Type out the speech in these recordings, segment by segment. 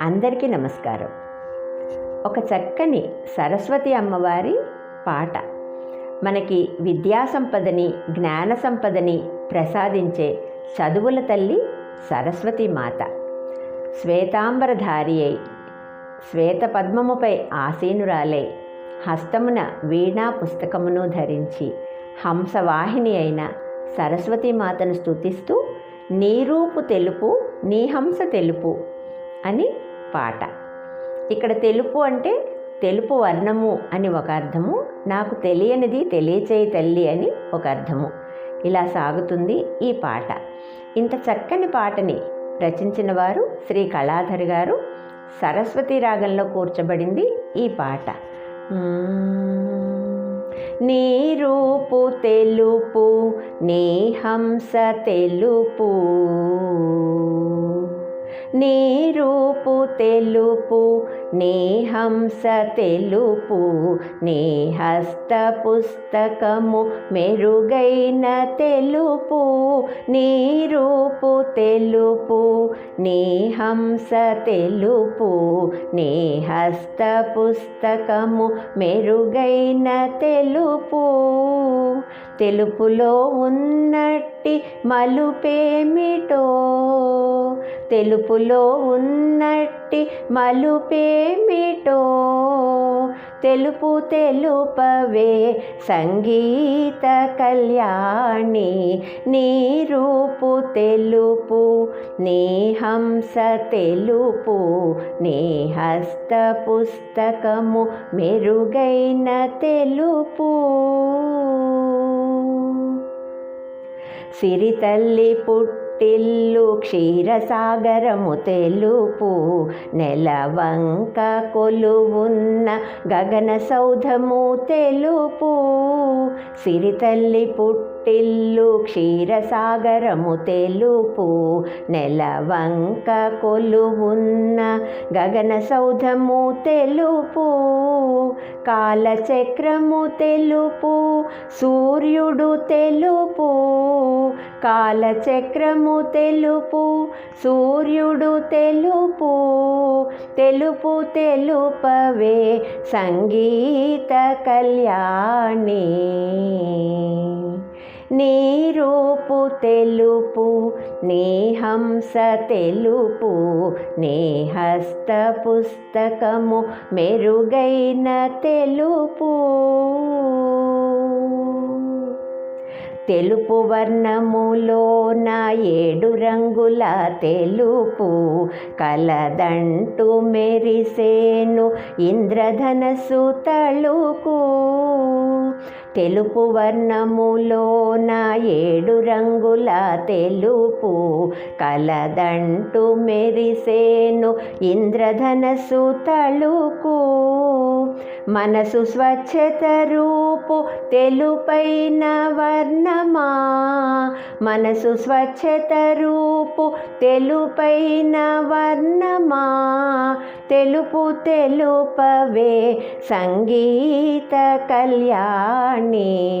అందరికీ నమస్కారం. ఒక చక్కని సరస్వతి అమ్మవారి పాట. మనకి విద్యా సంపదని జ్ఞాన సంపదని ప్రసాదించే చదువుల తల్లి సరస్వతి మాత. శ్వేతాంబరధారి అయి శ్వేత పద్మముపై ఆసీనురాలై హస్తమున వీణా పుస్తకమును ధరించి హంసవాహిని అయిన సరస్వతి మాతను స్తుతిస్తూ నీ రూపు తెలుపు నీ హంస తెలుపు అని పాట. ఇక్కడ తెలుపు అంటే తెలుపు వర్ణము అని ఒక అర్థము నాకు తెలియనిది తెలియచేయి తల్లి అని ఒక అర్థము. ఇలా సాగుతుంది ఈ పాట. ఇంత చక్కని పాటని రచించిన వారు శ్రీ కళాధర్ గారు సరస్వతి రాగంలో కూర్చబడింది ఈ పాట. నీ రూపు తెలుపు నీ హంస తెలుపు. నీ తెలుపు నీ హంస తెలుపు నీ హస్త పుస్తకము మెరుగైన తెలుపు నీ రూపు తెలుపు నీ హంస తెలుపు నీ హస్త పుస్తకము మెరుగైన తెలుపు. తెలుపులో ఉన్నట్టి మలుపేమిటో? తెలుపులో ఉన్నట్టి మలుపేమిటో? తెలుపు తెలుపవే సంగీత కళ్యాణి నీ రూపు తెలుపు నీ హంస తెలుపు నీ హస్త పుస్తకము మెరుగైన తెలుపు. సిరితల్లి పుట్టిల్లు క్షీరసాగరము తెలుపు నెలవంక కొలువున్న గగన సౌధము తెలుపు. సిరితల్లి పుట్టిల్లు క్షీరసాగరము తెలుపు నెలవంక కొలువున్న గగన సౌధము తెలుపు. కాలచక్రము తెలుపు సూర్యుడు తెలుపు. కాలచక్రము తెలుపు సూర్యుడు తెలుపు తెలుపు తెలుపవే సంగీత కళ్యాణి. నీ రూపు తెలుపు నీ హంస తెలుపు నీ హస్త పుస్తకము మెరుగైన తెలుపు. తెలుపు వర్ణములో నా ఏడు రంగుల తెలుపు కలదంటు మెరిసేను ఇంద్రధనసు తళుకు. తెలుపు వర్ణములో నా ఏడు రంగుల తెలుపు కలదంటు మెరిసేను ఇంద్రధనసు తళుకు. మనసు స్వచ్ఛత రూపు తెలుపైన వర్ణమా? మనసు స్వచ్ఛత రూపు తెలుపైన వర్ణమా? తెలుపు తెలుపవే సంగీత కళ్యాణి.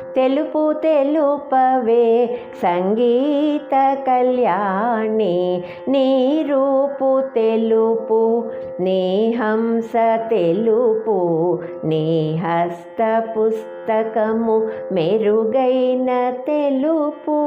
తెలుపు తెలుపవే సంగీత కళ్యాణి నీ రూపు తెలుపు నీ హంస తెలుపు నీ హస్త పుస్తకము మెరుగైన తెలుపు.